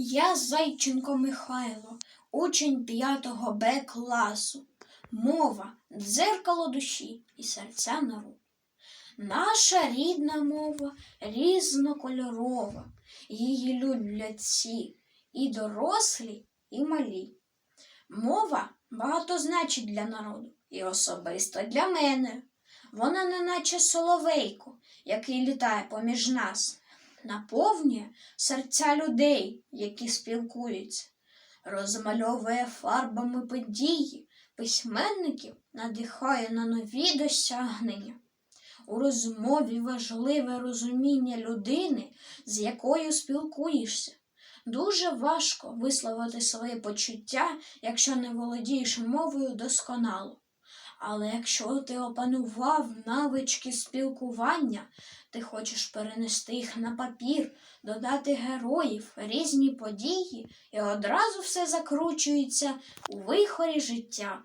Я Зайченко Михайло, учень 5 Б класу. Мова дзеркало душі і серця народу. Наша рідна мова різнокольорова, її люблять всі, і дорослі, і малі. Мова багато значить для народу, і особисто для мене. Вона не наче соловейко, який літає поміж нас, наповнює серця людей, які спілкуються, розмальовує фарбами події, письменників надихає на нові досягнення. У розмові важливе розуміння людини, з якою спілкуєшся. Дуже важко висловити свої почуття, якщо не володієш мовою досконало. Але якщо ти опанував навички спілкування, ти хочеш перенести їх на папір, додати героїв, різні події, і одразу все закручується у вихорі життя.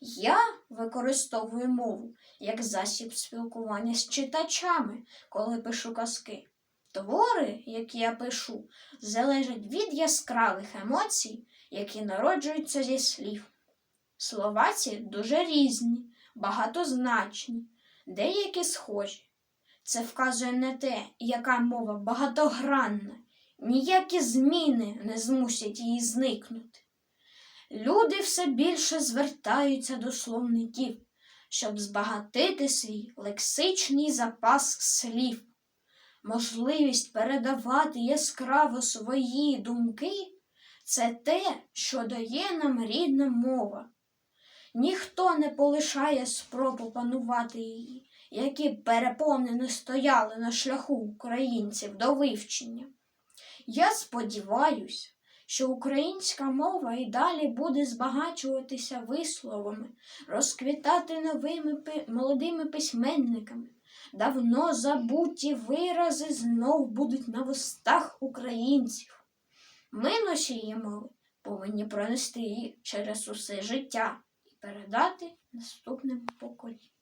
Я використовую мову як засіб спілкування з читачами, коли пишу казки. Твори, які я пишу, залежать від яскравих емоцій, які народжуються зі слів. Слова ці дуже різні, багатозначні, деякі схожі. Це вказує на те, яка мова багатогранна, ніякі зміни не змусять її зникнути. Люди все більше звертаються до словників, щоб збагатити свій лексичний запас слів. Можливість передавати яскраво свої думки це те, що дає нам рідна мова. Ніхто не полишає спроб опанувати її, які не стояли на шляху українців до вивчення. Я сподіваюся, що українська мова і далі буде збагачуватися висловами, розквітати новими молодими письменниками. Давно забуті вирази знов будуть на вустах українців. Ми, носії мови, повинні пронести її через усе життя передати наступним поколінням.